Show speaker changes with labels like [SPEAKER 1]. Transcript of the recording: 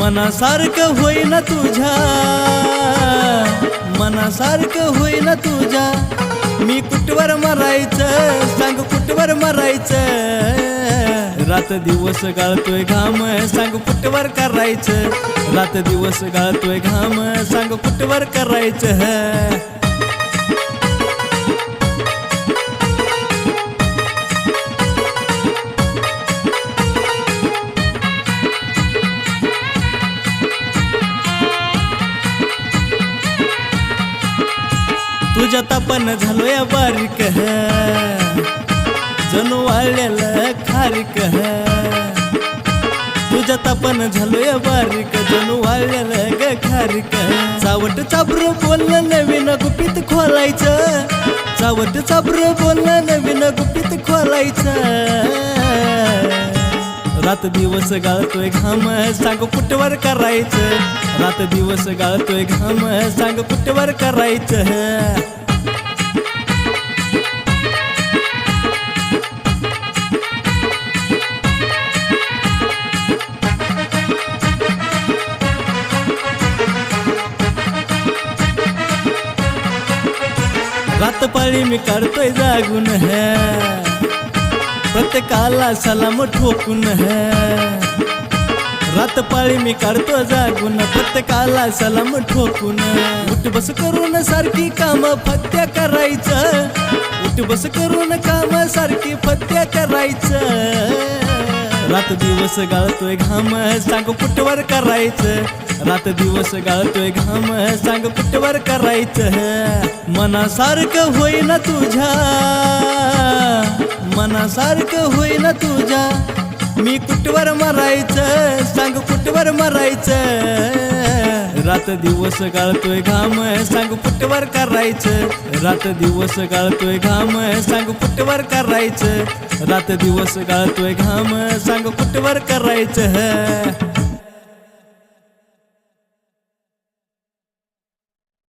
[SPEAKER 1] मनासारखं होईना तुझ्या. मनासारखं होईना तुझ्या. मी कुठवर मरायचं? सांग कुठवर मरायचं? रात दिवस गाळतोय घाम सांग कुठवर करायचं? रात दिवस गाळतोय घाम सांग कुठवर करायचं? तुझ्या झालो या बारीक जणू वाळलेलं खारीक तुझ्या झालो या बारीक जणू वाळलेलं ग खारीक चावट चाबर बोललं नवीन गुपित खोलायचं. चावट चाबर बोललं नवीन गुपित खोलायचं. रात दिवस गाळतोय घाम सांग कुठवर करायचं? रात दिवस गाळतोय घाम सांग कुठवर करायचं? रात पाळी मी काढतोय जागून है. प्रत्येकाला सलाम ठोकून है. रात पाळी मी काढतो जागून प्रत्येकाला सलाम ठोकून. उठ बस करून सारखी काम फत्या करायचं. उठ बस करून काम सारखी फत्या करायचं. रात दिवस गाळतोय घाम सांग कुठवर करायचं. रात दिवस गाळतोय घाम सांग कुठवर करायचं. मनासारखं होईना तुझ्या. मनासारखं होईना तुझ्या. मी कुठवर मरायचं? सांग कुठवर मरायचं? रात दिवस गाळतोय घाम सांग कुठवर करायचं? रात दिवस गाळतोय घाम सांग कुठवर करायचं? रात दिवस गाळतोय घाम सांग कुठवर करायचं?